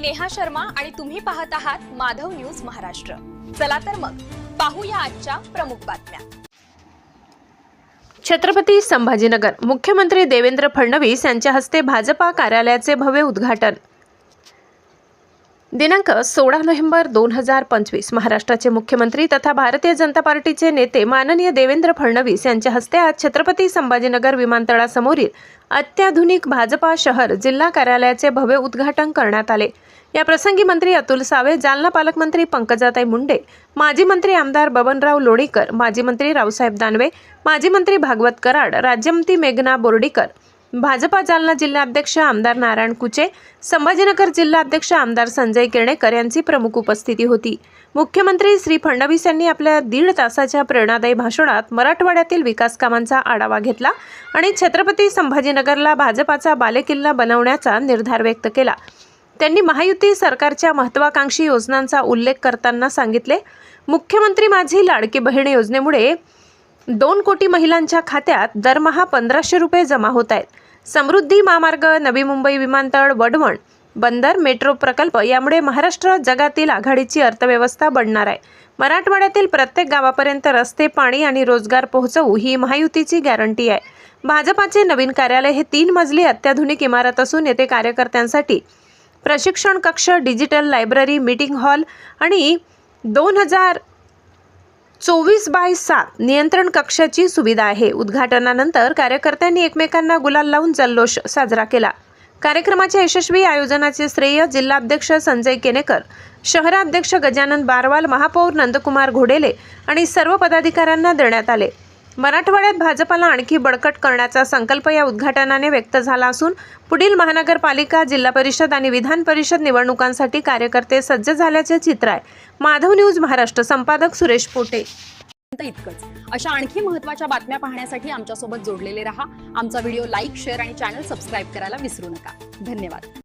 मी नेहा शर्मा आणि तुम्ही पाहत आहात माधव न्यूज महाराष्ट्र. चला तर मग पाहूया आजच्या प्रमुख बातम्या. छत्रपती संभाजीनगर मुख्यमंत्री देवेंद्र फडणवीस यांच्या हस्ते भाजपा कार्यालयाचे भव्य उद्घाटन. दिनांक सोळा नोव्हेंबर दोन हजार पंचवीस महाराष्ट्राचे मुख्यमंत्री तथा भारतीय जनता पार्टीचे नेते माननीय देवेंद्र फडणवीस यांच्या हस्ते आज छत्रपती संभाजीनगर विमानतळासमोरील अत्याधुनिक भाजपा शहर जिल्हा कार्यालयाचे भव्य उद्घाटन करण्यात आले. या प्रसंगी मंत्री अतुल सावे जालना पालकमंत्री पंकजाताई मुंडे माजी मंत्री आमदार बबनराव लोणीकर माजी मंत्री रावसाहेब दानवे माजी मंत्री भागवत कराड राज्यमंत्री मेघना बोर्डीकर भाजपा जालना जिल्हाध्यक्ष आमदार नारायण कुचे संभाजीनगर जिल्हाध्यक्ष आमदार संजय केणेकर यांची प्रमुख उपस्थिती होती. मुख्यमंत्री श्री फडणवीस यांनी आपल्या दीड तासाच्या प्रेरणादायी भाषणात मराठवाड्यातील विकास कामांचा आढावा घेतला आणि छत्रपती संभाजीनगरला भाजपाचा बालेकिल्ला बनवण्याचा निर्धार व्यक्त केला. त्यांनी महायुती सरकारच्या महत्वाकांक्षी योजनांचा उल्लेख करताना सांगितले. मुख्यमंत्री माझी लाडकी बहीण योजनेमुळे दोन कोटी महिलांच्या खात्यात दरमहा पंधराशे रुपये जमा होत आहेत. समृद्धी महामार्ग नवी मुंबई विमानतळ वडवण बंदर मेट्रो प्रकल्प यामुळे महाराष्ट्र जगातील आघाडीची अर्थव्यवस्था बनणार आहे. मराठवाड्यातील प्रत्येक गावापर्यंत रस्ते पाणी आणि रोजगार पोहोचवू ही महायुतीची गॅरंटी आहे. भाजपाचे नवीन कार्यालय हे तीन मजली अत्याधुनिक इमारत असून येथे कार्यकर्त्यांसाठी प्रशिक्षण कक्ष डिजिटल लायब्ररी मीटिंग हॉल आणि दोन हजार चोवीस बाय सात नियंत्रण कक्षाची सुविधा आहे. उद्घाटनानंतर कार्यकर्त्यांनी एकमेकांना गुलाल लावून जल्लोष साजरा केला. कार्यक्रमाच्या यशस्वी आयोजनाचे श्रेय जिल्हाध्यक्ष संजय केनेकर शहराध्यक्ष गजानन बारवाल महापौर नंदकुमार घोडेले आणि सर्व पदाधिकाऱ्यांना देण्यात आले. मराठवाड्यात भाजपाला आणखी बळकट करण्याचा संकल्प या उद्घाटनाने व्यक्त झाला असून पुढील महानगरपालिका जिल्हा परिषद आणि विधान परिषद निवडणुकांसाठी कार्यकर्ते सज्ज झाल्याचे चित्र आहे. माधव न्यूज महाराष्ट्र संपादक सुरेश पोटे. इतकंच. अशा आणखी महत्त्वाच्या बातम्या पाहण्यासाठी आमच्यासोबत जोडलेले रहा. आमचा व्हिडिओ लाईक शेअर आणि चॅनल सबस्क्राईब करायला विसरू नका. धन्यवाद.